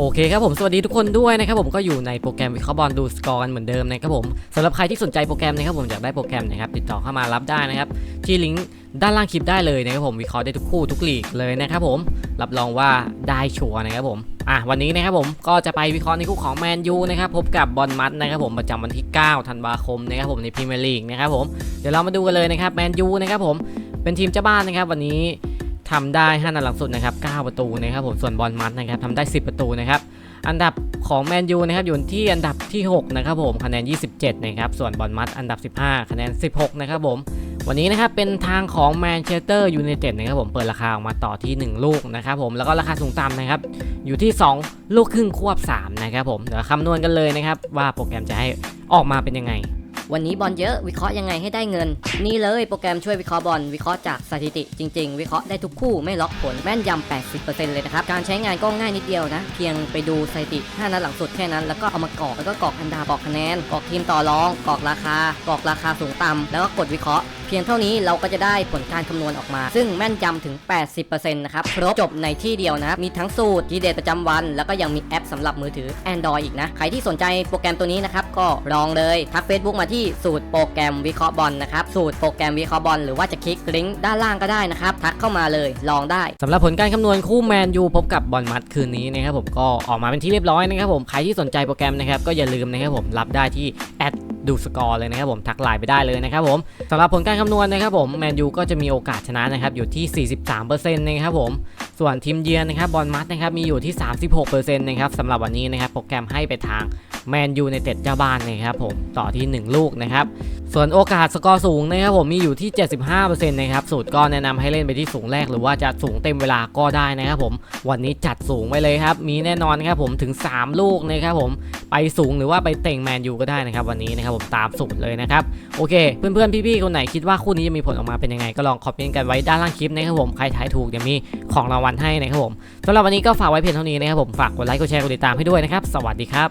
โอเคครับผมสวัสดีทุกคนด้วยนะครับผมก็อยู่ในโปรแกรมวิเคราะห์บอลดูสกอร์กันเหมือนเดิมนะครับผมสำหรับใครที่สนใจโปรแกรมนะครับผมอยากได้โปรแกรมนะครับติดต่อเข้ามารับได้นะครับที่ลิงก์ด้านล่างคลิปได้เลยนะครับผมวิเคราะห์ได้ทุกคู่ทุกลีกเลยนะครับผมรับรองว่าได้ชัวร์นะครับผมอะวันนี้นะครับผมก็จะไปวิเคราะห์ในคู่ของแมนยูนะครับพบกับบอลมัดนะครับผมประจำวันที่ 9 ธันวาคมนะครับผมในพรีเมียร์ลีกนะครับผมเดี๋ยวเรามาดูกันเลยนะครับแมนยูนะครับผมเป็นทีมเจ้าบ้านนะครับวันนี้ ทำได้5นัดหลังสุดนะครับ9ประตูนะครับผมส่วนบอลมัดนะครับทำได้ 10 ประตูนะครับอันดับของแมนยูนะครับอยู่ที่อันดับที่ 6 นะครับผมคะแนน 27 นะครับส่วนบอลมัดอันดับ 15 คะแนน 16 นะครับผมวันนี้นะครับเป็นทางของแมนเชสเตอร์ยูไนเต็ดนะครับผมเปิดราคาออกมาต่อที่ 1 ลูกนะครับผมแล้วก็ราคาสูงต่ำนะครับอยู่ที่ 2 ลูกครึ่งควบ 3 นะครับผมเดี๋ยวคำนวณกันเลยนะครับว่าโปรแกรมจะให้ออกมาเป็นยังไง วันนี้บอลเยอะวิเคราะห์ยังไงให้ได้เงิน นี่เลยโปรแกรมช่วยวิเคราะห์บอลวิเคราะห์จากสถิติจริง ๆ วิเคราะห์ได้ทุกคู่ไม่ล็อกผลแม่นยำ 80%เลยนะครับ การใช้งานก็ง่ายนิดเดียวนะ เพียงไปดูสถิติ 5 นัดหลังสุดแค่นั้น แล้วก็เอามากรอกแล้วก็กรอกอันดากรอกคะแนนกรอกทีมต่อรองกรอกราคากรอกราคาสูงต่ำแล้วก็กดวิเคราะห์เพียงเท่านี้เราก็จะได้ผลการคำนวณออกมา ซึ่งแม่นยำถึง 80%นะครับ ครบจบในที่เดียวนะครับ มีทั้งสูตรทีเด็ดประจำวัน แล้วก็ยังมีแอปสำหรับมือถือ Android อีกนะ ใครที่สนใจโปรแกรมตัวนี้นะครับ ก็ลองเลย ทัก Facebook มาที่สูตรโปรแกรมวิเคราะห์บอลนะครับสูตรโปรแกรมวิเคราะห์บอลหรือว่าจะคลิกลิงก์ด้านล่างก็ได้นะครับทักเข้ามาเลยลองได้สำหรับผลการคำนวณคู่แมนยูพบกับบอลมัดคืนนี้นะครับผมก็ออกมาเป็นที่เรียบร้อยนะครับผมใครที่สนใจโปรแกรมนะครับก็อย่าลืมนะครับผมรับได้ที่แอดดูสกอร์เลยนะครับผมทักไลน์ไปได้เลยนะครับผมสำหรับผลการคำนวณนะครับผมแมนยูก็จะมีโอกาสชนะนะครับอยู่ที่ 43%นะครับผม ส่วนทีมเยือนนะครับบอลมัดนะครับมีอยู่ที่ 36%นะครับสำหรับวันนี้นะครับโปรแกรมให้ไปทางแมนยูในเต็ดเจ้าบ้านนะครับผมต่อที่ 1 ลูกนะครับส่วนโอกาสสกอร์สูงนะครับผมมีอยู่ที่ 75%นะครับสูตรก็แนะนำให้เล่นไปที่สูงแรกหรือว่าจะสูงเต็มเวลาก็ได้นะครับผมวันนี้จัดสูงไปเลยครับมีแน่นอนครับผมถึง 3 ลูกนะครับผม ไปสูงหรือว่าไปเต่งแมนยูก็ได้นะครับวันนี้นะครับผมตามสูตรเลยนะครับโอเค เพื่อนๆพี่ๆคนไหนคิดว่าคู่นี้จะมีผลออกมาเป็นยังไงก็ลองคอมเมนต์กันไว้ด้านล่างคลิปนะครับผมใครทายถูกจะมีของรางวัลให้นะครับผมสำหรับวันนี้ก็ฝากไว้เพียงเท่านี้นะครับผมฝากกดไลค์กดแชร์กดติดตามให้ด้วยนะครับสวัสดีครับ